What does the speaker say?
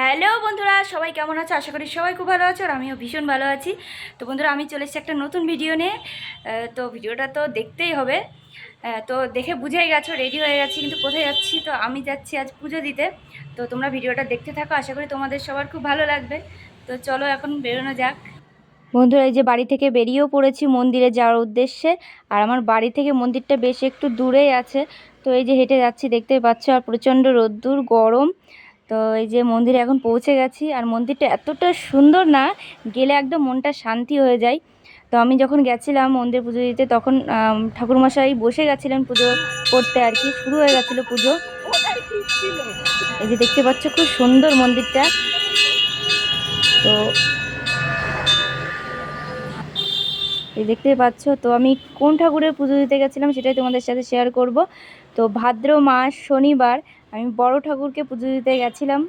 Hello বন্ধুরা, সবাই কেমন আছো? আশা করি সবাই খুব ভালো আছো আর আমিও ভীষণ ভালো আছি। তো বন্ধুরা, আমি চলে এসেছি একটা নতুন ভিডিও নিয়ে। তো ভিডিওটা তো দেখতেই হবে। তো দেখে বুঝেই গেছো রেডি হয়ে গেছি, কিন্তু কোথায় যাচ্ছি? তো আমি যাচ্ছি আজ পুজো দিতে। তো তোমরা ভিডিওটা দেখতে থাকো, আশা করি তোমাদের সবার খুব ভালো লাগবে। তো চলো এখন বেরোনো যাক। বন্ধুরা, এই যে বাড়ি থেকে বেরিয়েও পড়েছি মন্দিরে যাওয়ার উদ্দেশ্যে। আর আমার বাড়ি থেকে মন্দিরটা বেশ একটু দূরেই আছে। তো এই যে হেঁটে যাচ্ছি, দেখতেই পাচ্ছ, আর প্রচণ্ড রোদ্দুর, গরম। তো এই যে মন্দিরে এখন পৌঁছে গেছি, আর মন্দিরটা এতটা সুন্দর না, গেলে একদম মনটা শান্তি হয়ে যায়। তো আমি যখন গেছিলাম মন্দির পুজো দিতে, তখন ঠাকুরমশাই বসে গেছিলেন পুজো করতে আর কি, শুরু হয়ে গেছিল পুজো। এই যে দেখতে পাচ্ছ, খুব সুন্দর মন্দিরটা। তো এই দেখতেই পাচ্ছ। তো আমি কোন ঠাকুরের পুজো দিতে গেছিলাম সেটাই তোমাদের সাথে শেয়ার করব। তো ভাদ্র মাস শনিবার আমি বড় ঠাকুরকে পুজো দিতে গেছিলাম।